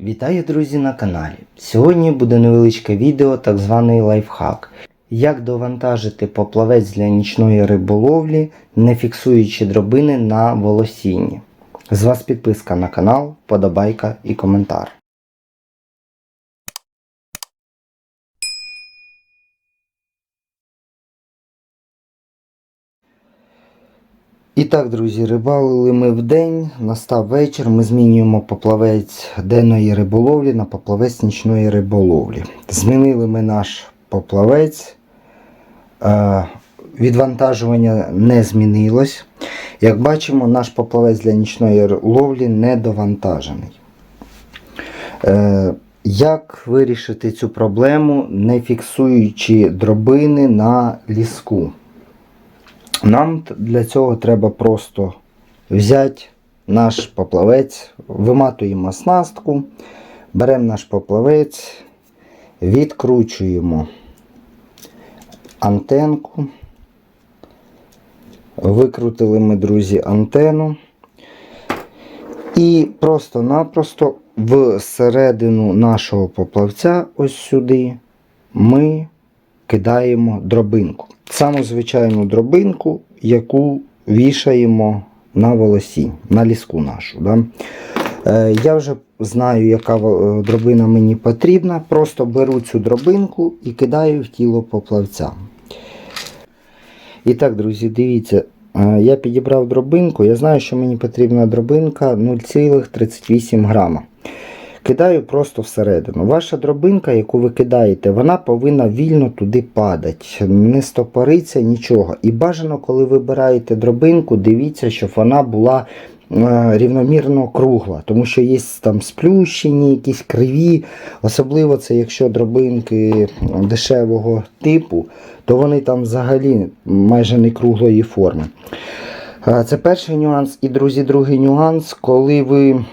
Вітаю, друзі, на каналі. Сьогодні буде невеличке відео, так званий лайфхак. Як довантажити поплавець для нічної риболовлі, не фіксуючи дробини на волосінні. З вас підписка на канал, подобайка і коментар. І так, друзі, рибалили ми в день, настав вечір, ми змінюємо поплавець денної риболовлі на поплавець нічної риболовлі. Змінили ми наш поплавець. Е, Відвантажування не змінилось. Як бачимо, наш поплавець для нічної ловлі не довантажений. Е, Як вирішити цю проблему, не фіксуючи дробини на ліску? Нам для цього треба просто взяти наш поплавець, виматуємо оснастку, беремо наш поплавець, відкручуємо антенку. Викрутили ми, друзі, антенну. І просто-напросто всередину нашого поплавця, ось сюди, ми кидаємо дробинку. Саму звичайну дробинку, яку вішаємо на волосі, на ліску нашу. Да? Е, я вже знаю, яка е, дробина мені потрібна. Просто беру цю дробинку і кидаю в тіло поплавця. І так, друзі, дивіться, е, я підібрав дробинку. Я знаю, що мені потрібна дробинка 0,38 грама. Кидаю просто всередину. Ваша дробинка, яку ви кидаєте, вона повинна вільно туди падати. Не стопориться нічого. І бажано, коли вибираєте дробинку, дивіться, щоб вона була е, рівномірно кругла. Тому що є там сплющені, якісь криві. Особливо це якщо дробинки дешевого типу, то вони там взагалі майже не круглої форми. Е, Це перший нюанс. І, друзі, другий нюанс, коли ви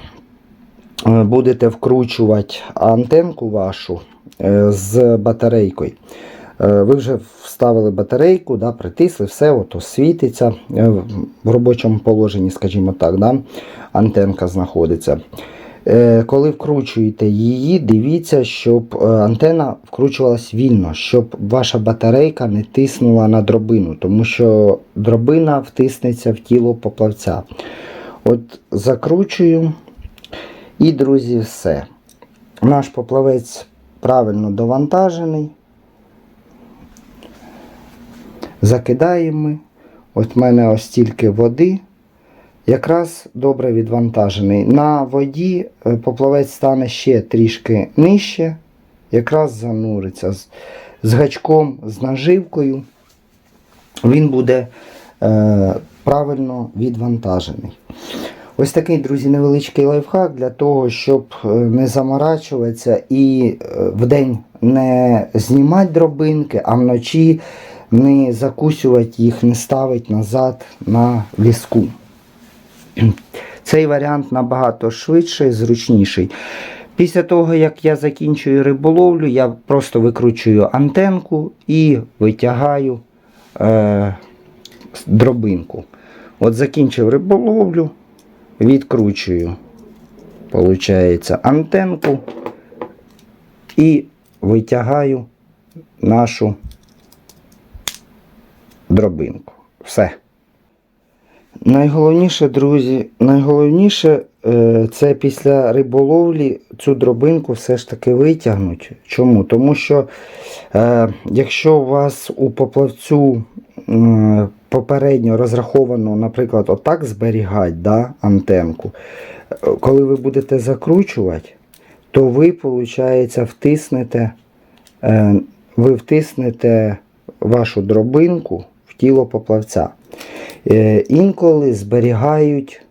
будете вкручувати антенку вашу е, з батарейкою. Е, Ви вже вставили батарейку, да, притисли, все ото світиться е, в робочому положенні, скажімо так, да, антенка знаходиться. Е, Коли вкручуєте її, дивіться, щоб е, антена вкручувалась вільно, щоб ваша батарейка не тиснула на дробину, тому що дробина втиснеться в тіло поплавця. От закручую. І, друзі, все. Наш поплавець правильно довантажений. Закидаємо. ми. От в мене ось стільки води. Якраз добре відвантажений. На воді е, поплавець стане ще трішки нижче. Якраз зануриться з, з гачком, з наживкою. Він буде е, правильно відвантажений. Ось такий, друзі, невеличкий лайфхак для того, щоб е, не заморачуватися і е, вдень не знімати дробинки, а вночі не закусувати їх, не ставити назад на ліску. Цей варіант набагато швидший, зручніший. Після того, як я закінчую риболовлю, я просто викручую антенку і витягаю е, дробинку. От закінчив риболовлю, відкручую, получається, антенку і витягаю нашу дробинку. Все. Найголовніше, друзі, найголовніше е, це після риболовлі цю дробинку все ж таки витягнуть. Чому? Тому що е, якщо у вас у поплавцю попередньо розраховано, наприклад, отак зберігати да, антенку, коли ви будете закручувати, то ви, виходить, втиснете, е, ви втиснете вашу дробинку в тіло поплавця. Е, Інколи зберігають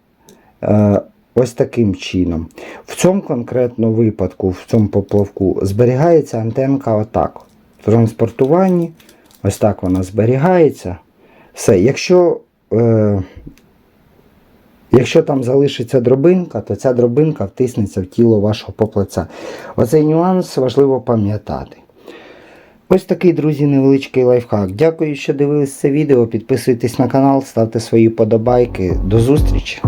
е, ось таким чином. В цьому конкретно випадку, в цьому поплавку, зберігається антенка отак. В транспортуванні ось так вона зберігається. Все. Якщо, е, якщо там залишиться дробинка, то ця дробинка втиснеться в тіло вашого поплавця. Оцей нюанс важливо пам'ятати. Ось такий, друзі, невеличкий лайфхак. Дякую, що дивились це відео. Підписуйтесь на канал, ставте свої подобайки. До зустрічі!